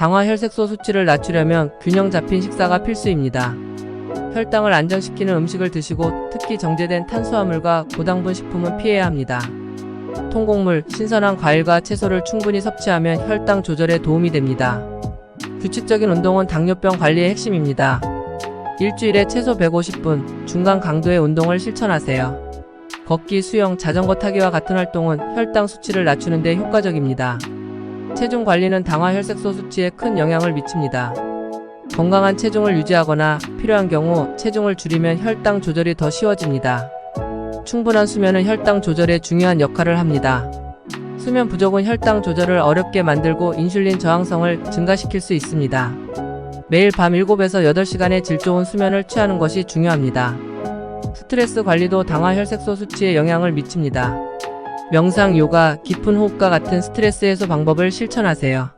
당화 혈색소 수치를 낮추려면 균형 잡힌 식사가 필수입니다. 혈당을 안정시키는 음식을 드시고 특히 정제된 탄수화물과 고당분 식품은 피해야 합니다. 통곡물, 신선한 과일과 채소를 충분히 섭취하면 혈당 조절에 도움이 됩니다. 규칙적인 운동은 당뇨병 관리의 핵심입니다. 일주일에 최소 150분, 중간 강도의 운동을 실천하세요. 걷기, 수영, 자전거 타기와 같은 활동은 혈당 수치를 낮추는 데 효과적입니다. 체중 관리는 당화 혈색소 수치에 큰 영향을 미칩니다. 건강한 체중을 유지하거나 필요한 경우 체중을 줄이면 혈당 조절이 더 쉬워집니다. 충분한 수면은 혈당 조절에 중요한 역할을 합니다. 수면 부족은 혈당 조절을 어렵게 만들고 인슐린 저항성을 증가시킬 수 있습니다. 매일 밤 7에서 8시간의 질 좋은 수면을 취하는 것이 중요합니다. 스트레스 관리도 당화 혈색소 수치에 영향을 미칩니다. 명상, 요가, 깊은 호흡과 같은 스트레스 해소 방법을 실천하세요.